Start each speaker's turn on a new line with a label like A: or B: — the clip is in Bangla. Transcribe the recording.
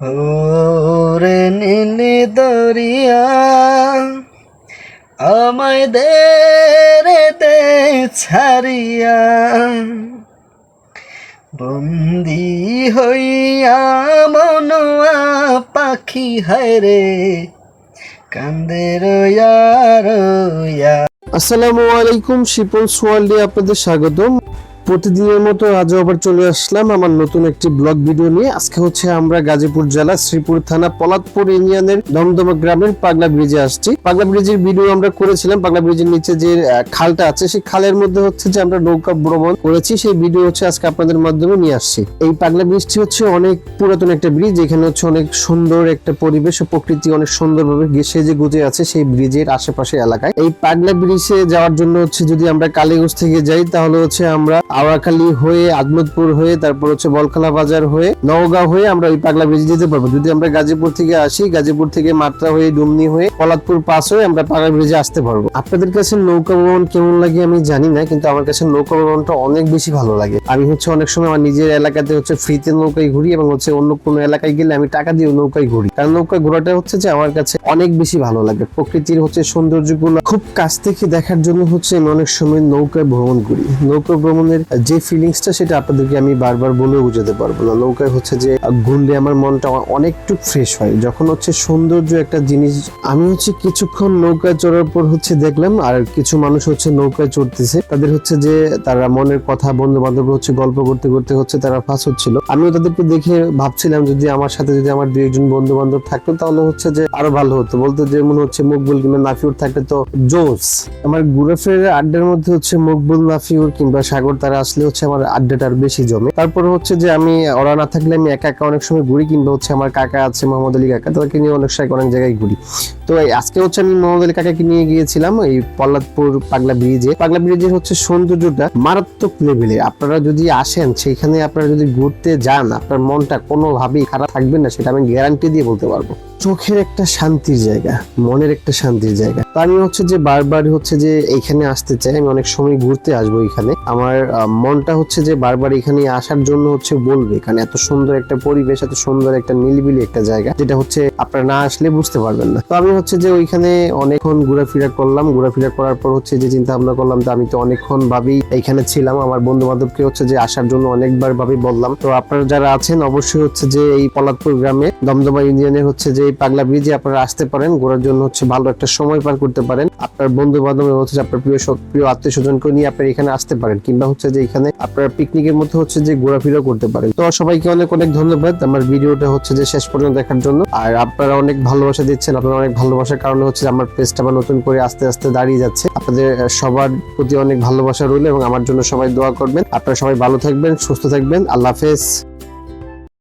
A: ওরে নীলি দরিয়া, আমায় দে রে দে ছাড়িয়া। বন্দি হইয়া মনোয়া পাখি হায় রে, কান্দে রয়া রয়া
B: আসসালামু আলাইকুম, শিপন সোয়াল্ডে আপনাদের স্বাগতম। প্রতিদিনের মতো আজও আবার চলে আসলাম আমার নতুন একটি ব্লগ ভিডিও নিয়ে। আজকে হচ্ছে আমরা গাজীপুর জেলা শ্রীপুর থানা পলাতপুর ইউনিয়নের দমদমা গ্রামের পাগলা ব্রিজে আসছি। পাগলা ব্রিজের ভিডিও আমরা করেছিলাম, পাগলা ব্রিজের নিচে যে খালটা আছে সেই খালের মধ্যে হচ্ছে যে আমরা নৌকা ভ্রমণ করেছি, সেই ভিডিও হচ্ছে আজকে আপনাদের মাধ্যমে নিয়ে আসছি। এই পাগলা ব্রিজটি হচ্ছে অনেক পুরাতন একটা ব্রিজ এখানে হচ্ছে অনেক সুন্দর একটা পরিবেশ ও প্রকৃতি অনেক সুন্দরভাবে যে গুজে আছে সেই ব্রিজের আশেপাশে এলাকায়। এই পাগলা ব্রিজে যাওয়ার জন্য হচ্ছে যদি আমরা কালীগঞ্জ থেকে যাই, তাহলে হচ্ছে আমরা আওয়াখালী হয়ে, আদমতপুর হয়ে, তারপর হচ্ছে বলখালা বাজার হয়ে, নওগাঁ হয়ে আমরা ওই পাগলা ব্রিজে যেতে পারব। যদি আমরা গাজীপুর থেকে আসি, গাজীপুর থেকে মাত্রা হয়ে, ডুমনি হয়ে, পলাতপুর পাস হয়ে আমরা পাগলা ব্রিজে আসতে পারব। আপনাদের কাছে নৌকা ভ্রমণ কেমন লাগে আমি জানি না, কিন্তু আমার কাছে নৌকা ভ্রমণটা অনেক বেশি ভালো লাগে। আমি হচ্ছে অনেক সময় আমার নিজের এলাকাতে হচ্ছে ফ্রিতে নৌকায় ঘুরি এবং হচ্ছে অন্য কোনো এলাকায় গেলে আমি টাকা দিয়ে নৌকায় ঘুরি। কারণ নৌকায় ঘোরাটা হচ্ছে যে আমার কাছে অনেক বেশি ভালো লাগে। প্রকৃতির হচ্ছে সৌন্দর্যগুলো খুব কাছ থেকে দেখার জন্য হচ্ছে আমি অনেক সময় নৌকায় ভ্রমণ করি। নৌকা ভ্রমণের যে ফিলিংসটা সেটা আপনাদেরকে আমি বারবার বলে বোঝাতে পারব না। নৌকায় হচ্ছে যে ঘুরলে আমার মনটা অনেকটু ফ্রেশ হয়। যখন হচ্ছে সৌন্দর্য একটা জিনিস, আমি হচ্ছে কিছুক্ষণ নৌকায় চড়ার পর হচ্ছে দেখলাম, আর কিছু মানুষ হচ্ছে নৌকায় চড়তেছে। তাদের হচ্ছে যে, তারা মনের কথা বন্ধু বান্ধব হচ্ছে গল্প করতে করতে হচ্ছে তারা ফাঁস হচ্ছিল। আমিও তাদেরকে দেখে ভাবছিলাম, যদি আমার সাথে যদি আমার দুই একজন বন্ধু বান্ধব থাকতো, তাহলে হচ্ছে যে আরও ভালো হতো। বলতো যে, মনে হচ্ছে মকবুল কিংবা নাফিউর থাকলে তো জোস আমার ঘুরে ফিরে আড্ডার মধ্যে হচ্ছে মকবুল, নাফিউর কিংবা সাগর তারা আসলে হচ্ছে আমার আড্ডাটা বেশি জমে। তারপরে হচ্ছে যে আমি, ওরা না থাকলে আমি একা একা অনেক সময় ঘুরি, কিংবা হচ্ছে আমার কাকা আছে, মোহাম্মদ আলী কাকা, তাদেরকে নিয়ে অনেক সময় অনেক জায়গায় ঘুরি। তো আজকে হচ্ছে আমি মোহাম্মদ আলী কাকাকে নিয়ে গিয়েছিলাম এই পল্লাদপুর পাগলা ব্রিজে। পাগলা ব্রিজের হচ্ছে সৌন্দর্যটা মারাত্মক লেভেলে আপনারা যদি আসেন, সেখানে আপনারা যদি ঘুরতে যান, আপনার মনটা কোনোভাবেই খারাপ থাকবে না, সেটা আমি গ্যারান্টি দিয়ে বলতে পারব। চোখের একটা শান্তির জায়গা, মনের একটা শান্তির জায়গা। তো আমি হচ্ছে যে বারবার হচ্ছে যে এইখানে আসতে চাই, আমি অনেক সময় ঘুরতে আসব এখানে আমার মনটা হচ্ছে যে বারবার এখানে আসার জন্য হচ্ছে বলবে। এখানে এত সুন্দর একটা পরিবেশ, এত সুন্দর একটা নিলিবিলি একটা জায়গা, যেটা হচ্ছে আপনারা না আসলে বুঝতে পারবেন না। তো আমি হচ্ছে যে ওইখানে অনেকক্ষণ ঘোরাফেরা করলাম। ঘোরাফেরা করার পর হচ্ছে যে চিন্তা ভাবনা করলাম তো আমি তো অনেকক্ষণ ভাবেই এইখানে ছিলাম। আমার বন্ধু বান্ধবকে হচ্ছে যে আসার জন্য অনেকবার ভাবেই বললাম। তো আপনারা যারা আছেন, অবশ্যই হচ্ছে যে এই পলাতপুর গ্রামে দমদমা ইউনিয়নের হচ্ছে যে এই পাগলা ব্রিজে আপনারা আসতে পারেন। ঘোরার জন্য হচ্ছে ভালো একটা সময় পার করতে পারেন। আপনার বন্ধু বান্ধব হচ্ছে আপনার প্রিয় প্রিয় আত্মীয় স্বজনকে নিয়ে আপনারা এখানে আসতে পারেন। কিংবা হচ্ছে যে এখানে আপনারা পিকনিকের মধ্যে হচ্ছে যে ঘোরাফেরা করতে পারেন। তো সবাইকে অনেক অনেক ধন্যবাদ। আমার ভিডিওটা হচ্ছে যে শেষ পর্যন্ত দেখার জন্য। আর আপনারা অনেক ভালোবাসা দিচ্ছেন। আপনারা অনেক ভালোবাসার কারণে হচ্ছে আমার পেজটা আবার নতুন করে আস্তে আস্তে দাঁড়িয়ে যাচ্ছে। আপনাদের সবার প্রতি অনেক ভালোবাসা রইল এবং আমার জন্য সবাই দোয়া করবেন। আপনারা সবাই ভালো থাকবেন, সুস্থ থাকবেন। আল্লাহ হাফেজ।